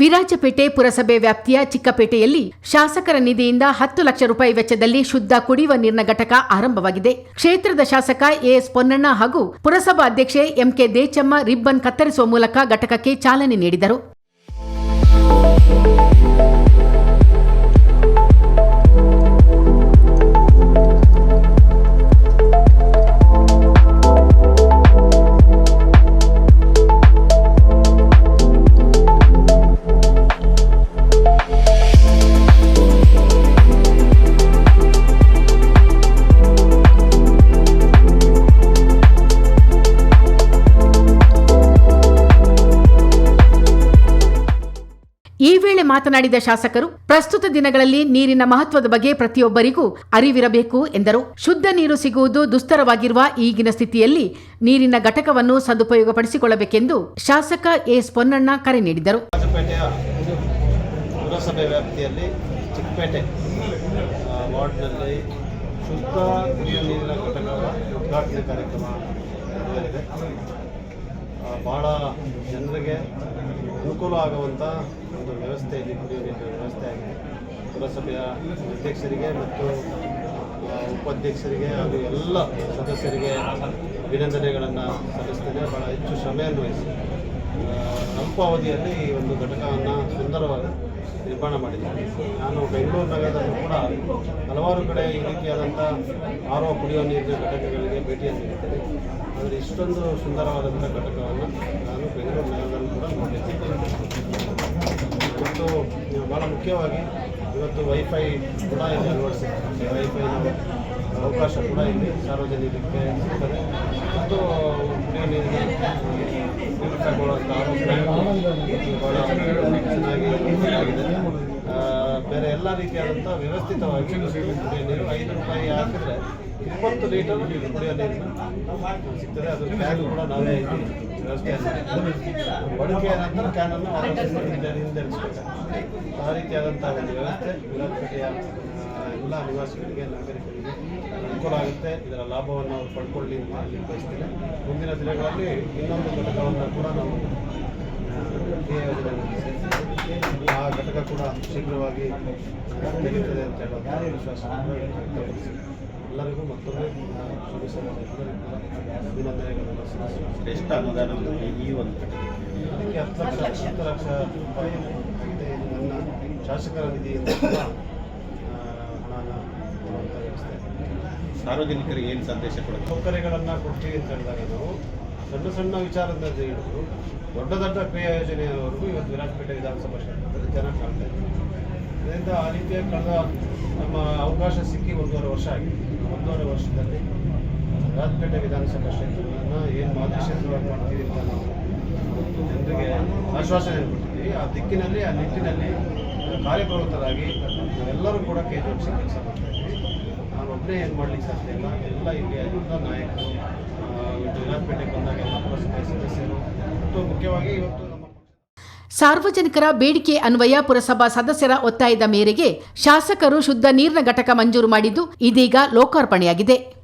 ವಿರಾಜಪೇಟೆ ಪುರಸಭೆ ವ್ಯಾಪ್ತಿಯ ಚಿಕ್ಕಪೇಟೆಯಲ್ಲಿ ಶಾಸಕರ ನಿಧಿಯಿಂದ ಹತ್ತು ಲಕ್ಷ ರೂಪಾಯಿ ವೆಚ್ಚದಲ್ಲಿ ಶುದ್ಧ ಕುಡಿಯುವ ನೀರಿನ ಘಟಕ ಆರಂಭವಾಗಿದೆ. ಕ್ಷೇತ್ರದ ಶಾಸಕ ಎಎಸ್ ಪೊನ್ನಣ್ಣ ಹಾಗೂ ಪುರಸಭಾ ಅಧ್ಯಕ್ಷೆ ಎಂಕೆ ದೇಚಮ್ಮ ರಿಬ್ಬನ್ ಕತ್ತರಿಸುವ ಮೂಲಕ ಘಟಕಕ್ಕೆ ಚಾಲನೆ ನೀಡಿದರು. ಈ ವೇಳೆ ಮಾತನಾಡಿದ ಶಾಸಕರು, ಪ್ರಸ್ತುತ ದಿನಗಳಲ್ಲಿ ನೀರಿನ ಮಹತ್ವದ ಬಗ್ಗೆ ಪ್ರತಿಯೊಬ್ಬರಿಗೂ ಅರಿವಿರಬೇಕು ಎಂದರು. ಶುದ್ಧ ನೀರು ಸಿಗುವುದು ದುಸ್ತರವಾಗಿರುವ ಈಗಿನ ಸ್ಥಿತಿಯಲ್ಲಿ ನೀರಿನ ಘಟಕವನ್ನು ಸದುಪಯೋಗಪಡಿಸಿಕೊಳ್ಳಬೇಕೆಂದು ಶಾಸಕ ಎಸ್ ಪೊನ್ನಣ್ಣ ಕರೆ ನೀಡಿದರು. ಪುರಸಭೆ ವ್ಯಾಪ್ತಿಯಲ್ಲಿ ಚಿಕ್ಕಪೇಟೆ ವಾರ್ಡ್ನಲ್ಲಿ ಶುದ್ಧ ನೀರಿನ ಘಟಕದ ಉದ್ಘಾಟನೆ ಕಾರ್ಯಕ್ರಮ ಭಾಳ ಜನರಿಗೆ ಅನುಕೂಲ ಆಗುವಂಥ ಒಂದು ವ್ಯವಸ್ಥೆ ಇಲ್ಲಿ ಕುಡಿಯುವ ನೀರಿನ ವ್ಯವಸ್ಥೆ ಆಗಿದೆ. ಪುರಸಭೆಯ ಅಧ್ಯಕ್ಷರಿಗೆ ಮತ್ತು ಉಪಾಧ್ಯಕ್ಷರಿಗೆ ಹಾಗೂ ಎಲ್ಲ ಸದಸ್ಯರಿಗೆ ಅಭಿನಂದನೆಗಳನ್ನು ಸಲ್ಲಿಸ್ತೇನೆ. ಭಾಳ ಹೆಚ್ಚು ಶ್ರಮೆಯನ್ನು ವಹಿಸಿ ಅಲ್ಪಾವಧಿಯಲ್ಲಿ ಈ ಒಂದು ಘಟಕವನ್ನು ಸುಂದರವಾಗಿ ನಿರ್ಮಾಣ ಮಾಡಿದ್ದಾರೆ. ನಾನು ಬೆಂಗಳೂರು ನಗರದಲ್ಲಿ ಕೂಡ ಹಲವಾರು ಕಡೆ ಈ ರೀತಿಯಾದಂಥ ಆರೋ ಕುಡಿಯುವ ನೀರಿನ ಘಟಕಗಳಿಗೆ ಭೇಟಿಯನ್ನು ನೀಡಿದ್ದೇನೆ. ಆದರೆ ಇಷ್ಟೊಂದು ಸುಂದರವಾದಂಥ ಘಟಕವನ್ನು ನಾನು ಬೆಂಗಳೂರು ನೋಡಿದ್ದೇನೆ ಇವತ್ತು ಭಾಳ ಮುಖ್ಯವಾಗಿ ಇವತ್ತು ವೈಫೈ ಕೂಡ ಇದೆ ಅಳವಡಿಸಿದ್ದಾರೆ ವೈಫೈ ಅವಕಾಶ ಕೂಡ ಇಲ್ಲಿ ಸಾರ್ವಜನಿಕರಿಗೆ ಸಿಗ್ತದೆ. ಮತ್ತು ಮಾಡುವಂಥ ಭಾಳ ಚೆನ್ನಾಗಿ ಬೇರೆ ಎಲ್ಲ ರೀತಿಯಾದಂಥ ವ್ಯವಸ್ಥಿತವಾಗಿ ನೀರು ಐದು ರೂಪಾಯಿ ಹಾಕಿದ್ರೆ ಇಪ್ಪತ್ತು ಲೀಟರ್ ನೀರಿನ ಸಿಗ್ತದೆ ಅದು ಕ್ಯಾನ್ ಕೂಡ ನಾವೇ ಬಳಕೆಯ ನಂತರ ಕ್ಯಾನನ್ನು ಅನ್ನು ಹಿಂದೆ ಹಿಂದಿರಿಸಬೇಕಾಗ್ತದೆ ಆ ರೀತಿಯಾದಂಥ ಒಂದು ವ್ಯವಸ್ಥೆ ವಿರಾಜಪೇಟೆಯ ಎಲ್ಲ ನಿವಾಸಿಗಳಿಗೆ ನಾಗರಿಕರಿಗೆ ಅನುಕೂಲ ಆಗುತ್ತೆ. ಇದರ ಲಾಭವನ್ನು ಅವರು ಪಡ್ಕೊಳ್ಳಿ ಅಂತ ಬಯಸ್ತೇನೆ. ಮುಂದಿನ ದಿನಗಳಲ್ಲಿ ಇನ್ನೊಂದು ಘಟಕವನ್ನು ಕೂಡ ನಾವು ಆ, ಘಟಕ ಕೂಡ ಶೀಘ್ರವಾಗಿ ತೆಗೆಯುತ್ತದೆ ಅಂತ ಹೇಳೋದು ವಿಶ್ವಾಸ ಎಲ್ಲರಿಗೂ ಮತ್ತೊಮ್ಮೆ ಅಭಿನಂದನೆಗಳನ್ನು ಸಲ್ಲಿಸುತ್ತೇನೆ. ಎಷ್ಟು ಅನುದಾನ ಈ ಒಂದು ಅದಕ್ಕೆ ಹತ್ತು ಲಕ್ಷ ಹತ್ತು ಲಕ್ಷ. ರೂಪಾಯಿ ಆಗಿದೆ ಇದು ನನ್ನ ಶಾಸಕರ ನಿಧಿಯಿಂದ ಹಣನ ಕೊಡುವಂಥ ವ್ಯವಸ್ಥೆ. ಸಾರ್ವಜನಿಕರಿಗೆ ಏನು ಸಂದೇಶ ಕೊಡುತ್ತೆ ಸೌಕರ್ಯಗಳನ್ನು ಕೊಡ್ತೀವಿ ಅಂತ ಹೇಳಿದಾಗ ನಾವು ಸಣ್ಣ ಸಣ್ಣ ವಿಚಾರದಿಂದ ಹಿಡಿದು ದೊಡ್ಡ ದೊಡ್ಡ ಕ್ರಿಯಾ ಯೋಜನೆಯವರೆಗೂ ಇವತ್ತು ವಿರಾಜಪೇಟೆ ವಿಧಾನಸಭಾ ಕ್ಷೇತ್ರದಲ್ಲಿ ಜನ ಕಾಣ್ತಾ ಇದ್ದಾರೆ. ಅದರಿಂದ ಆ ರೀತಿಯ ಕಳೆದ ನಮ್ಮ ಅವಕಾಶ ಸಿಕ್ಕಿ ಒಂದೂವರೆ ವರ್ಷ ಆಗಿದೆ. ಒಂದೂವರೆ ವರ್ಷದಲ್ಲಿ ರಾಜಪೇಟೆ ವಿಧಾನಸಭಾ ಕ್ಷೇತ್ರಗಳನ್ನ ಏನು ಮಾದರಿ ಕ್ಷೇತ್ರವಾಗಿ ಮಾಡ್ತೀವಿ ಅಂತ ನಾವು ಜನರಿಗೆ ಆಶ್ವಾಸನೆ ಕೊಡ್ತೀವಿ ಆ ದಿಕ್ಕಿನಲ್ಲಿ, ಆ ನಿಟ್ಟಿನಲ್ಲಿ ಕಾರ್ಯಪ್ರವೃತ್ತರಾಗಿ ನಾವೆಲ್ಲರೂ ಕೂಡ ಕೈ ಜೋಡಿಸಿ ಕೆಲಸ ಮಾಡ್ತಾ ಇದ್ದೀವಿ. ನಾನು ಒಬ್ಬನೇ ಏನು ಮಾಡಲಿಕ್ಕೆ ಸಾಧ್ಯ ಇಲ್ಲ. ಎಲ್ಲ ಇಲ್ಲಿ ಎಲ್ಲ ನಾಯಕರು ವಿರಾಜಪೇಟೆಗೆ ಬಂದಾಗ ಎಲ್ಲ ಪುರಸಭೆ ಸದಸ್ಯರು, ಮತ್ತು ಮುಖ್ಯವಾಗಿ ಇವತ್ತು ಸಾರ್ವಜನಿಕರ ಬೇಡಿಕೆ ಅನ್ವಯ ಪುರಸಭಾ ಸದಸ್ಯರ ಒತ್ತಾಯದ ಮೇರೆಗೆ ಶಾಸಕರು ಶುದ್ಧ ನೀರಿನ ಘಟಕ ಮಂಜೂರು ಮಾಡಿದ್ದು ಇದೀಗ ಲೋಕಾರ್ಪಣೆಯಾಗಿದೆ.